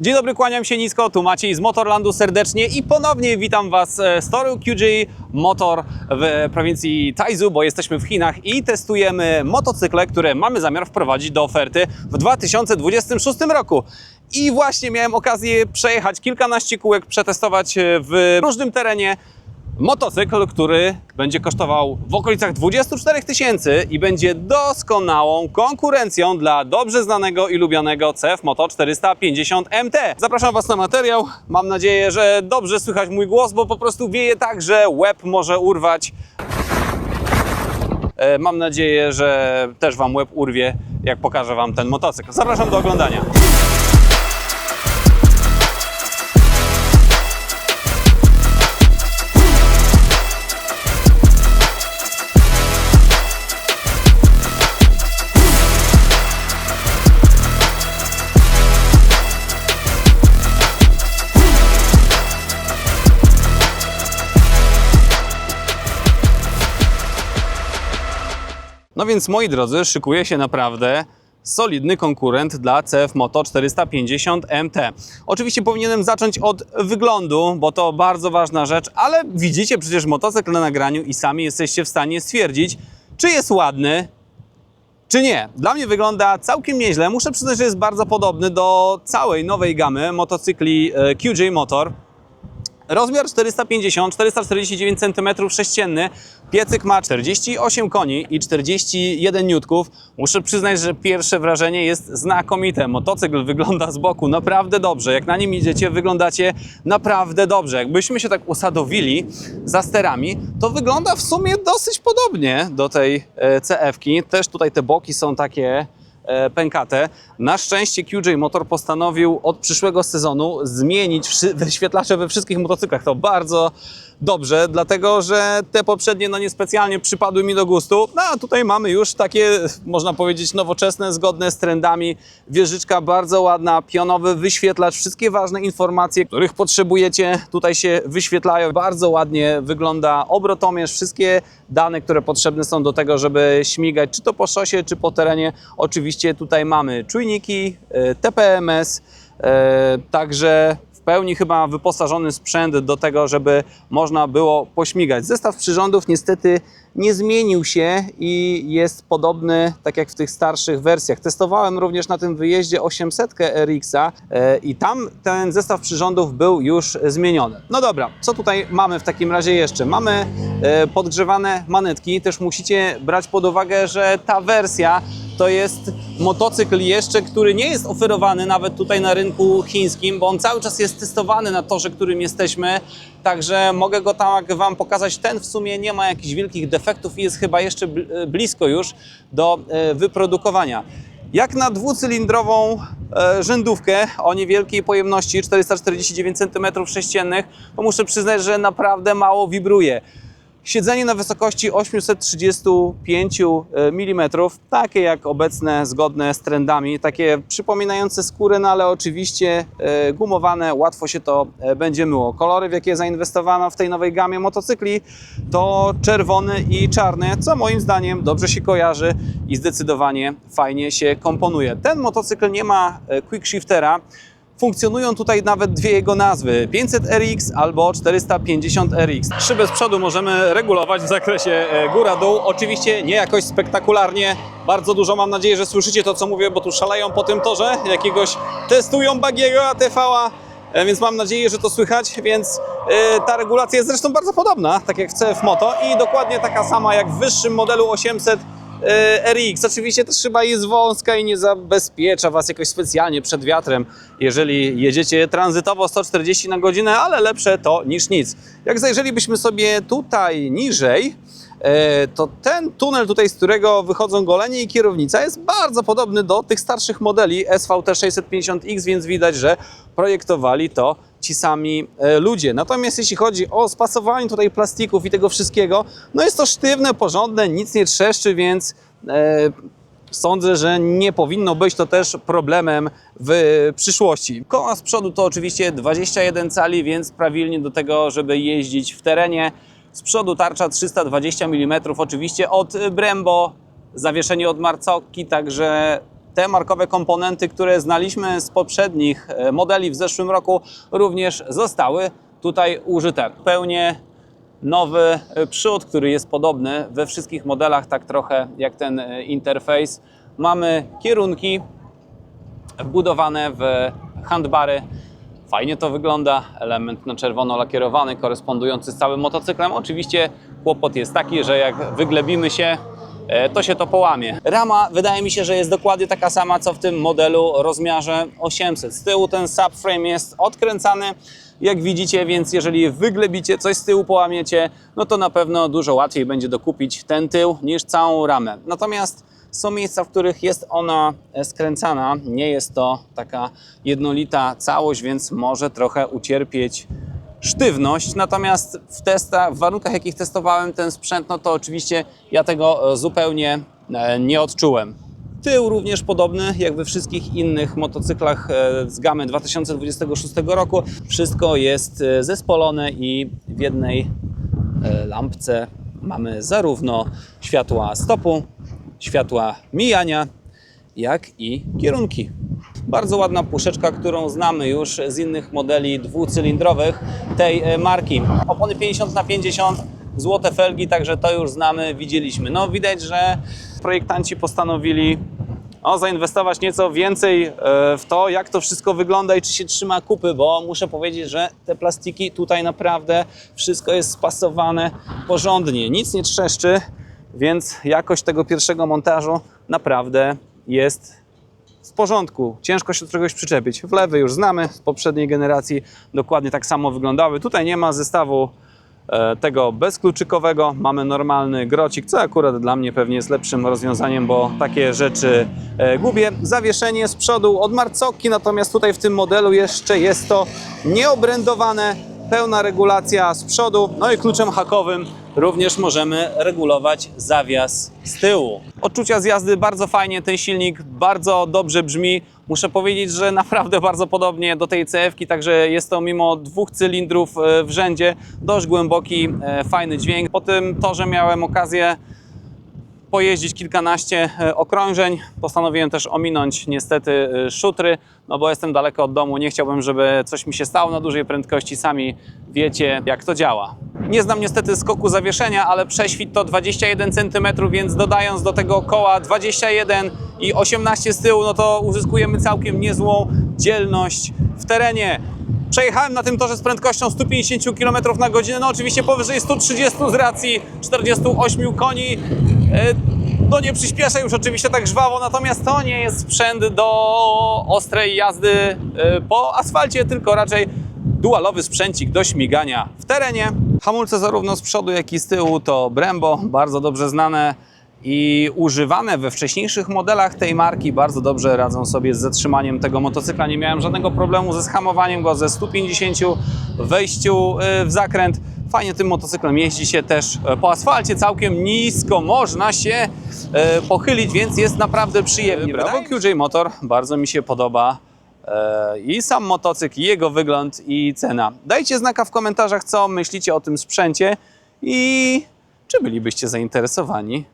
Dzień dobry, kłaniam się nisko, tu Maciej z Motorlandu serdecznie i ponownie witam Was e, z toru QJ Motor w prowincji Taizu, bo jesteśmy w Chinach i testujemy motocykle, które mamy zamiar wprowadzić do oferty w 2026 roku. I właśnie miałem okazję przejechać kilkanaście kółek, przetestować e, w różnym terenie motocykl, który będzie kosztował w okolicach 24 tysięcy i będzie doskonałą konkurencją dla dobrze znanego i lubianego CF Moto 450 MT. Zapraszam Was na materiał. Mam nadzieję, że dobrze słychać mój głos, bo po prostu wieje tak, że łeb może urwać. E, Mam nadzieję, że też Wam łeb urwie, jak pokażę Wam ten motocykl. Zapraszam do oglądania. No więc moi drodzy, szykuje się naprawdę solidny konkurent dla CF Moto 450 MT. Oczywiście powinienem zacząć od wyglądu, bo to bardzo ważna rzecz, ale widzicie przecież motocykl na nagraniu i sami jesteście w stanie stwierdzić, czy jest ładny, czy nie. Dla mnie wygląda całkiem nieźle. Muszę przyznać, że jest bardzo podobny do całej nowej gamy motocykli e, QJ Motor. Rozmiar 450, 449 cm sześcienny. Piecyk ma 48 koni i 41 niutków. Muszę przyznać, że pierwsze wrażenie jest znakomite. Motocykl wygląda z boku naprawdę dobrze. Jak na nim idziecie, wyglądacie naprawdę dobrze. Jakbyśmy się tak usadowili za sterami, to wygląda w sumie dosyć podobnie do tej e, CF-ki. Też tutaj te boki są takie e, pękate. Na szczęście QJ Motor postanowił od przyszłego sezonu zmienić wyświetlacze we wszystkich motocyklach. To bardzo dobrze, dlatego że te poprzednie no niespecjalnie przypadły mi do gustu. No a tutaj mamy już takie, można powiedzieć, nowoczesne, zgodne z trendami. Wieżyczka bardzo ładna, pionowy wyświetlacz, wszystkie ważne informacje, których potrzebujecie tutaj się wyświetlają. Bardzo ładnie wygląda obrotomierz, wszystkie dane, które potrzebne są do tego, żeby śmigać, czy to po szosie, czy po terenie. Oczywiście tutaj mamy czujniki, e, TPMS, e, także pełni chyba wyposażony sprzęt do tego, żeby można było pośmigać. Zestaw przyrządów niestety nie zmienił się i jest podobny tak jak w tych starszych wersjach. Testowałem również na tym wyjeździe 800 RX-a e, i tam ten zestaw przyrządów był już zmieniony. No dobra, co tutaj mamy w takim razie jeszcze? Mamy e, podgrzewane manetki, też musicie brać pod uwagę, że ta wersja to jest motocykl jeszcze, który nie jest oferowany nawet tutaj na rynku chińskim, bo on cały czas jest testowany na torze, którym jesteśmy, także mogę go tak Wam pokazać. Ten w sumie nie ma jakichś wielkich defektów i jest chyba jeszcze bl- blisko już do e, wyprodukowania. Jak na dwucylindrową e, rzędówkę o niewielkiej pojemności 449 cm3, to muszę przyznać, że naprawdę mało wibruje. Siedzenie na wysokości 835 mm, takie jak obecne, zgodne z trendami, takie przypominające skórę, no ale oczywiście e, gumowane, łatwo się to e, będzie myło. Kolory, w jakie zainwestowano w tej nowej gamie motocykli, to czerwony i czarny, co moim zdaniem dobrze się kojarzy i zdecydowanie fajnie się komponuje. Ten motocykl nie ma e, quick shiftera, Funkcjonują tutaj nawet dwie jego nazwy, 500RX albo 450RX. Szybę z przodu możemy regulować w zakresie e, góra-dół. Oczywiście nie jakoś spektakularnie, bardzo dużo mam nadzieję, że słyszycie to co mówię, bo tu szaleją po tym torze, jakiegoś testują Bagiego ATV-a, e, więc mam nadzieję, że to słychać, więc e, ta regulacja jest zresztą bardzo podobna, tak jak w CF Moto i dokładnie taka sama jak w wyższym modelu 800 e, RX. Oczywiście ta szyba jest wąska i nie zabezpiecza Was jakoś specjalnie przed wiatrem, jeżeli jedziecie tranzytowo 140 na godzinę, ale lepsze to niż nic. Jak zajrzelibyśmy sobie tutaj niżej, e, to ten tunel tutaj, z którego wychodzą golenie i kierownica jest bardzo podobny do tych starszych modeli SVT 650X, więc widać, że projektowali to ci sami e, ludzie. Natomiast jeśli chodzi o spasowanie tutaj plastików i tego wszystkiego, no jest to sztywne, porządne, nic nie trzeszczy, więc e, sądzę, że nie powinno być to też problemem w przyszłości. Koła z przodu to oczywiście 21 cali, więc prawilnie do tego, żeby jeździć w terenie. Z przodu tarcza 320 mm, oczywiście od Brembo, zawieszenie od Marcokki, także te markowe komponenty, które znaliśmy z poprzednich e, modeli w zeszłym roku, również zostały tutaj użyte. Pełnie nowy e, przód, który jest podobny we wszystkich modelach, tak trochę jak ten e, interfejs. Mamy kierunki wbudowane w handbary. Fajnie to wygląda. Element na czerwono lakierowany, korespondujący z całym motocyklem. Oczywiście kłopot jest taki, że jak wyglebimy się, to się to połamie. Rama wydaje mi się, że jest dokładnie taka sama, co w tym modelu rozmiarze 800. Z tyłu ten subframe jest odkręcany, jak widzicie, więc jeżeli wyglebicie, coś z tyłu połamiecie, no to na pewno dużo łatwiej będzie dokupić ten tył niż całą ramę. Natomiast są miejsca, w których jest ona e, skręcana. Nie jest to taka jednolita całość, więc może trochę ucierpieć sztywność. Natomiast w testach, w warunkach, jakich testowałem ten sprzęt, no to oczywiście ja tego e, zupełnie e, nie odczułem. Tył również podobny jak we wszystkich innych motocyklach e, z gamy 2026 roku. Wszystko jest zespolone i w jednej lampce mamy zarówno światła stopu, światła mijania, jak i kierunki. Bardzo ładna puszeczka, którą znamy już z innych modeli dwucylindrowych tej e, marki. Opony 50 na 50 złote felgi, także to już znamy, widzieliśmy. No widać, że projektanci postanowili o, zainwestować nieco więcej e, w to, jak to wszystko wygląda i czy się trzyma kupy, bo muszę powiedzieć, że te plastiki tutaj naprawdę wszystko jest spasowane porządnie. Nic nie trzeszczy, więc jakość tego pierwszego montażu naprawdę jest w porządku. Ciężko się do czegoś przyczepić. Wlewy już znamy z poprzedniej generacji, dokładnie tak samo wyglądały. Tutaj nie ma zestawu e, tego bezkluczykowego. Mamy normalny grocik, co akurat dla mnie pewnie jest lepszym rozwiązaniem, bo takie rzeczy e, gubię. Zawieszenie z przodu od marcokki, natomiast tutaj w tym modelu jeszcze jest to nieobrędowane, pełna regulacja z przodu, no i kluczem hakowym również możemy regulować zawias z tyłu. Odczucia z jazdy bardzo fajnie, ten silnik bardzo dobrze brzmi. Muszę powiedzieć, że naprawdę bardzo podobnie do tej CF-ki, także jest to mimo dwóch cylindrów e, w rzędzie dość głęboki, e, fajny dźwięk. Po tym torze miałem okazję pojeździć kilkanaście e, okrążeń. Postanowiłem też ominąć niestety e, szutry, no bo jestem daleko od domu. Nie chciałbym, żeby coś mi się stało na dużej prędkości. Sami wiecie, jak to działa. Nie znam niestety skoku zawieszenia, ale prześwit to 21 cm, więc dodając do tego koła 21 i 18 z tyłu, no to uzyskujemy całkiem niezłą dzielność w terenie. Przejechałem na tym torze z prędkością 150 km na godzinę, no oczywiście powyżej 130 z racji 48 koni. E, No nie przyspiesza już oczywiście tak żwawo, natomiast to nie jest sprzęt do ostrej jazdy e, po asfalcie, tylko raczej dualowy sprzęcik do śmigania w terenie. Hamulce zarówno z przodu, jak i z tyłu to Brembo, bardzo dobrze znane i używane we wcześniejszych modelach tej marki bardzo dobrze radzą sobie z zatrzymaniem tego motocykla. Nie miałem żadnego problemu ze schamowaniem go ze 150 w wejściu y, w zakręt. Fajnie tym motocyklem jeździ się też e, po asfalcie, całkiem nisko można się e, pochylić, więc jest naprawdę przyjemnie. Brawo QJ Motor, bardzo mi się podoba e, i sam motocykl, i jego wygląd i cena. Dajcie znaka w komentarzach, co myślicie o tym sprzęcie i czy bylibyście zainteresowani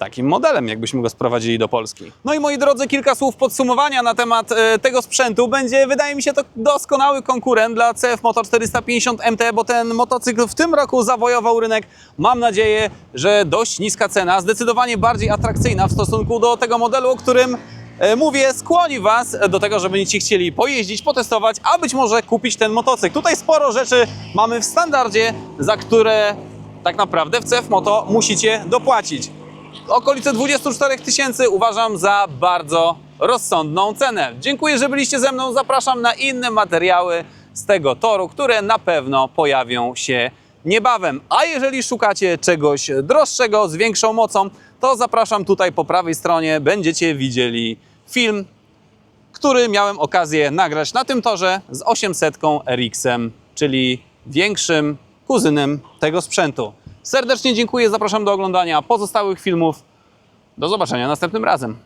takim modelem, jakbyśmy go sprowadzili do Polski. No i moi drodzy, kilka słów podsumowania na temat e, tego sprzętu. Będzie, wydaje mi się, to doskonały konkurent dla CF Moto 450 MT, bo ten motocykl w tym roku zawojował rynek. Mam nadzieję, że dość niska cena, zdecydowanie bardziej atrakcyjna w stosunku do tego modelu, o którym e, mówię, skłoni Was do tego, że będziecie chcieli pojeździć, potestować, a być może kupić ten motocykl. Tutaj sporo rzeczy mamy w standardzie, za które tak naprawdę w CF Moto musicie dopłacić okolice 24 tysięcy uważam za bardzo rozsądną cenę. Dziękuję, że byliście ze mną. Zapraszam na inne materiały z tego toru, które na pewno pojawią się niebawem. A jeżeli szukacie czegoś droższego, z większą mocą, to zapraszam tutaj po prawej stronie. Będziecie widzieli film, który miałem okazję nagrać na tym torze z 800 RX-em, czyli większym kuzynem tego sprzętu. Serdecznie dziękuję, zapraszam do oglądania pozostałych filmów. Do zobaczenia następnym razem.